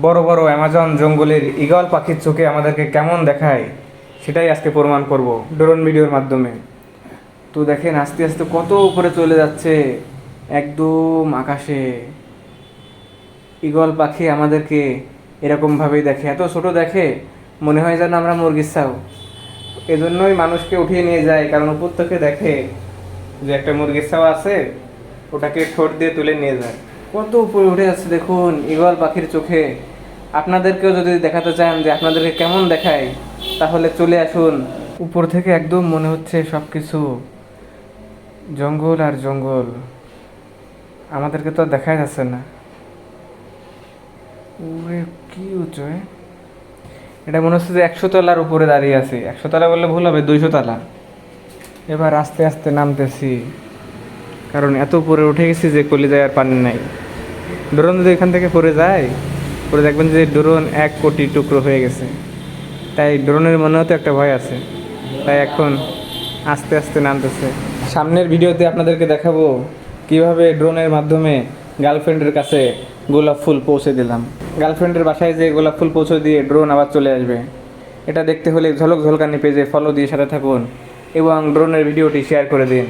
বড় বড় অ্যামাজন জঙ্গলের ইগল পাখির চোখে আমাদেরকে কেমন দেখায়, সেটাই আজকে প্রমাণ করব ড্রোন ভিডিওর মাধ্যমে। তো দেখেন, আস্তে আস্তে কত উপরে চলে যাচ্ছে একদম আকাশে। ইগল পাখি আমাদেরকে এরকমভাবেই দেখে। এত ছোট দেখে মনে হয় যেন আমরা মুরগির চাও এজন্যই মানুষকে উঠিয়ে নিয়ে যায়, কারণ উপর থেকে দেখে যে একটা মুরগির চাও আছে, ওটাকে ঠোঁট দিয়ে তুলে নিয়ে যায়। কত উপরে উঠে যাচ্ছে দেখুন ইগল পাখির চোখে। আপনাদেরকেও যদি দেখাতে চান যে আপনাদেরকে কেমন দেখায়, তাহলে চলে আসুন। উপর থেকে একদম মনে হচ্ছে সব কিছু জঙ্গল আর জঙ্গল। আমাদেরকে তো দেখাই যাচ্ছে না। ওরে, কি উঁচু এটা মনে হচ্ছে যে একশো তলার উপরে দাঁড়িয়ে আছি। একশো তলা বললে ভুল হবে, দুইশো তলা। এবার আস্তে আস্তে নামতেছি। কারণ এত উপরে উঠে গেছি যে কলিজায় আর পানি নাই। ড্রোন যদি এখান থেকে পড়ে যায় পরে দেখবেন যে ড্রোন এক কোটি টুকরো হয়ে গেছে। তাই ড্রোনের মনেও তো একটা ভয় আছে। তাই এখন আস্তে আস্তে নামতেছে। সামনের ভিডিওতে আপনাদেরকে দেখাবো কীভাবে ড্রোনের মাধ্যমে গার্লফ্রেন্ডের কাছে গোলাপ ফুল পৌঁছে দিলাম। গার্লফ্রেন্ডের বাসায় যে গোলাপ ফুল পৌঁছে দিয়ে ড্রোন আবার চলে আসবে। এটা দেখতে হলে ঝলক ঝলকানি পেজে ফলো দিয়ে সাথে থাকুন এবং ড্রোনের ভিডিওটি শেয়ার করে দিন।